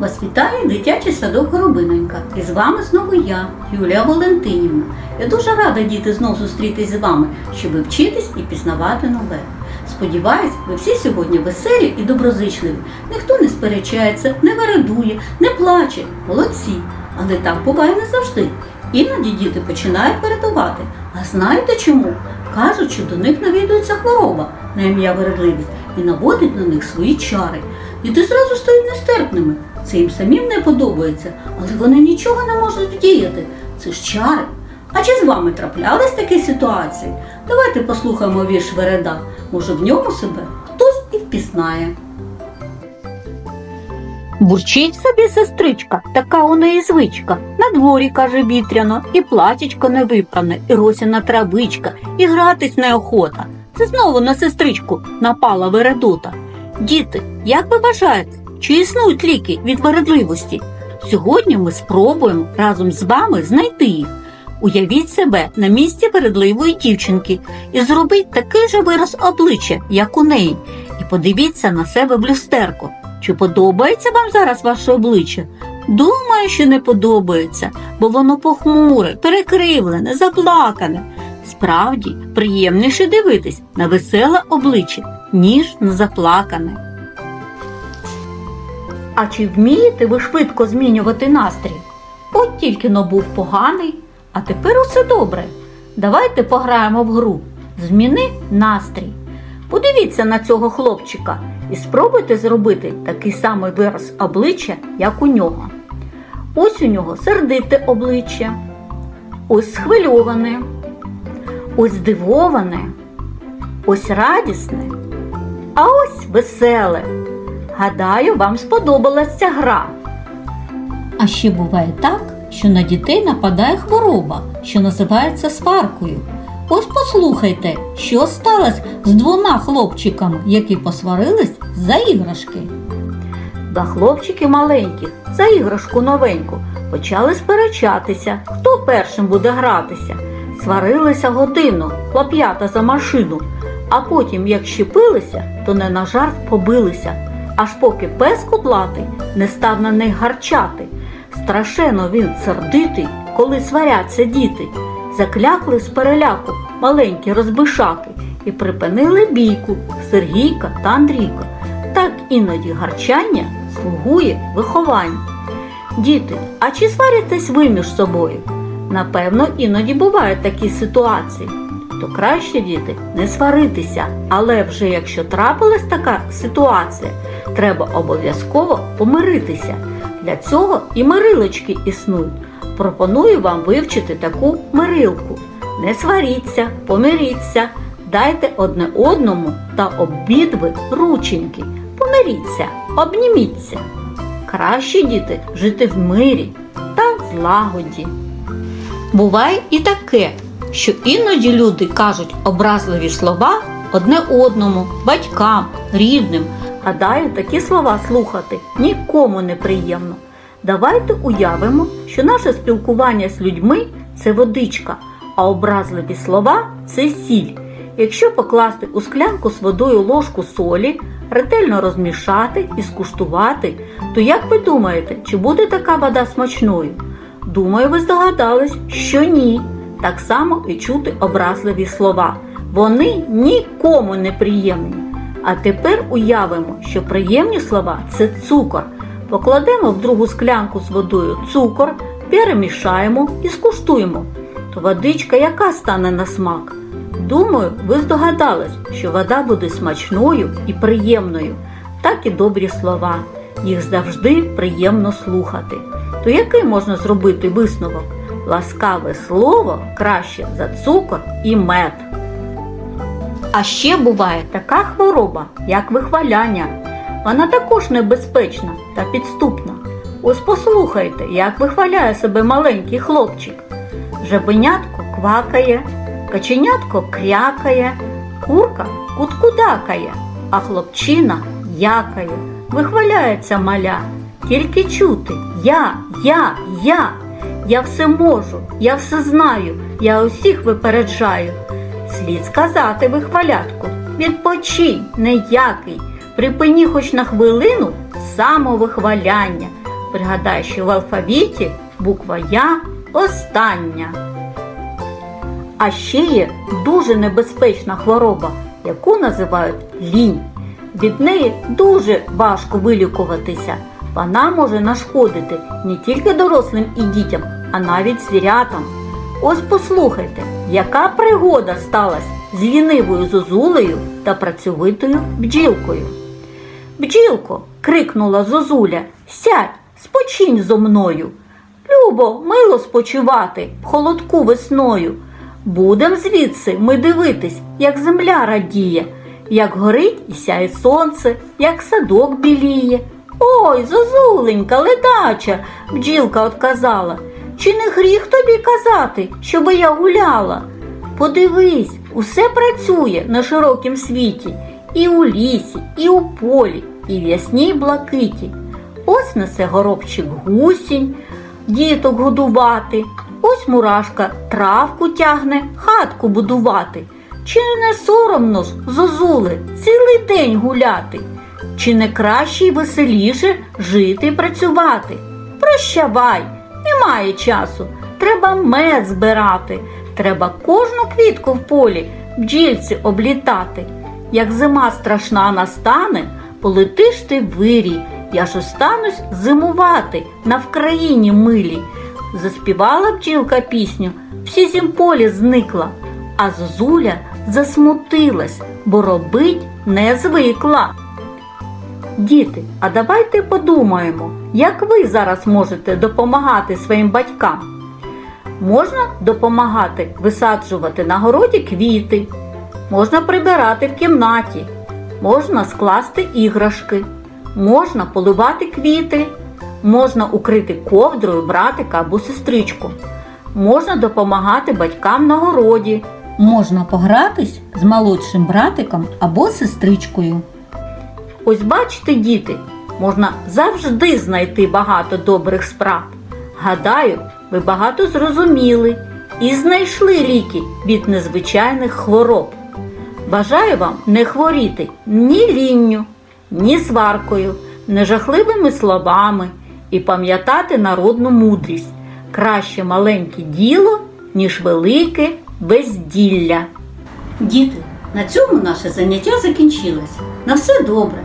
Вас вітає дитячий садок Горобинонька. І з вами знову я, Юлія Валентинівна. Я дуже рада діти знов зустрітись з вами, щоб вчитись і пізнавати нове. Сподіваюсь, ви всі сьогодні веселі і доброзичливі. Ніхто не сперечається, не вередує, не плаче. Молодці. Але так буває не завжди. Іноді діти починають вередувати. А знаєте чому? Кажуть, що до них навідується хвороба на ім'я вередливість і наводить на них свої чари. Діти зразу стають нестерпними. Це їм самим не подобається, але вони нічого не можуть вдіяти. Це ж чари. А чи з вами траплялись такі ситуації? Давайте послухаємо вірш Вереда. Може, в ньому себе хтось і впізнає. Бурчить собі сестричка, така у неї звичка. На дворі, каже, вітряно, і платічко не випране, і росяна травичка, і гратись неохота. Це знову на сестричку напала вередота. Діти, як ви вважаєте, чи існують ліки від вередливості? Сьогодні ми спробуємо разом з вами знайти їх. Уявіть себе на місці вередливої дівчинки і зробіть такий же вираз обличчя, як у неї, і подивіться на себе в люстерко. Чи подобається вам зараз ваше обличчя? Думаю, що не подобається, бо воно похмуре, перекривлене, заплакане. Справді, приємніше дивитись на веселе обличчя, ніж на заплакане. А чи вмієте ви швидко змінювати настрій? От тільки но був поганий, а тепер усе добре. Давайте пограємо в гру. Зміни настрій. Подивіться на цього хлопчика і спробуйте зробити такий самий вираз обличчя, як у нього. Ось у нього сердите обличчя, ось схвильоване, ось здивоване, ось радісне, а ось веселе. Гадаю, вам сподобалась ця гра. А ще буває так, що на дітей нападає хвороба, що називається сваркою. Ось послухайте, що сталося з двома хлопчиками, які посварились за іграшки. Два хлопчики маленькі за іграшку новеньку почали сперечатися, хто першим буде гратися. Сварилися годину, хлоп'ята за машину, а потім, як щепилися, то не на жарт побилися, аж поки пес кудлатий не став на них гарчати. Страшенно він сердитий, коли сваряться діти. Заклякли з переляку маленькі розбишаки і припинили бійку Сергійка та Андрійка. Так іноді гарчання слугує вихованню. Діти, а чи сваритесь ви між собою? Напевно, іноді бувають такі ситуації. То краще, діти, не сваритися, але вже якщо трапилась така ситуація, треба обов'язково помиритися. Для цього і мирилочки існують. Пропоную вам вивчити таку мирилку. Не сваріться, помиріться, дайте одне одному та обидви рученьки. Помиріться, обніміться. Краще, діти, жити в мирі та злагоді. Буває і таке, що іноді люди кажуть образливі слова одне одному, батькам, рідним. Гадаю, такі слова слухати нікому не приємно. Давайте уявимо, що наше спілкування з людьми це водичка, а образливі слова це сіль. Якщо покласти у склянку з водою ложку солі, ретельно розмішати і скуштувати, то як ви думаєте, чи буде така вода смачною? Думаю, ви здогадались, що ні. Так само і чути образливі слова. Вони нікому не приємні. А тепер уявимо, що приємні слова це цукор. Покладемо в другу склянку з водою цукор, перемішаємо і скуштуємо. То водичка яка стане на смак? Думаю, ви здогадались, що вода буде смачною і приємною, так і добрі слова. Їх завжди приємно слухати. То який можна зробити висновок? Ласкаве слово краще за цукор і мед. А ще буває така хвороба, як вихваляння. Вона також небезпечна та підступна. Ось послухайте, як вихваляє себе маленький хлопчик. Жабенятко квакає, каченятко крякає, курка куткудакає, а хлопчина якає, вихваляється маля. Тільки чути я, я, я. Я все можу, я все знаю, я усіх випереджаю. Слід сказати вихвалятку, відпочинь, неякий, припині хоч на хвилину самовихваляння. Пригадай, що в алфавіті буква Я остання. А ще є дуже небезпечна хвороба, яку називають лінь. Від неї дуже важко вилікуватися. Вона може нашкодити не тільки дорослим і дітям, а навіть звірятам. Ось послухайте, яка пригода сталася з лінивою зозулею та працьовитою бджілкою. Бджілко, крикнула зозуля, сядь, спочинь зо мною. Любо, мило спочивати в холодку весною. Будем звідси ми дивитись, як земля радіє, як горить і сяє сонце, як садок біліє. Ой, зозуленька, ледача, бджілка отказала. Чи не гріх тобі казати, щоби я гуляла? Подивись, усе працює на широкім світі, і у лісі, і у полі, і в ясній блакиті. Ось несе горобчик гусінь, діток годувати. Ось мурашка травку тягне, хатку будувати. Чи не соромно ж, зозули, цілий день гуляти? Чи не краще й веселіше жити й працювати? Прощавай, немає часу. Треба мед збирати. Треба кожну квітку в полі бджільці облітати. Як зима страшна настане, полетиш ти вирій, я ж останусь зимувати на Вкраїні милій. Заспівала бджілка пісню, всі зімполі зникла, а зозуля засмутилась, бо робить не звикла. Діти, а давайте подумаємо, як ви зараз можете допомагати своїм батькам. Можна допомагати висаджувати на городі квіти, можна прибирати в кімнаті, можна скласти іграшки, можна поливати квіти, можна укрити ковдрою братика або сестричку, можна допомагати батькам на городі. Можна погратись з молодшим братиком або сестричкою. Ось бачите, діти, можна завжди знайти багато добрих справ. Гадаю, ви багато зрозуміли і знайшли ліки від незвичайних хвороб. Бажаю вам не хворіти ні лінню, ні сваркою, ні жахливими словами і пам'ятати народну мудрість. Краще маленьке діло, ніж велике безділля. Діти, на цьому наше заняття закінчилось. На все добре.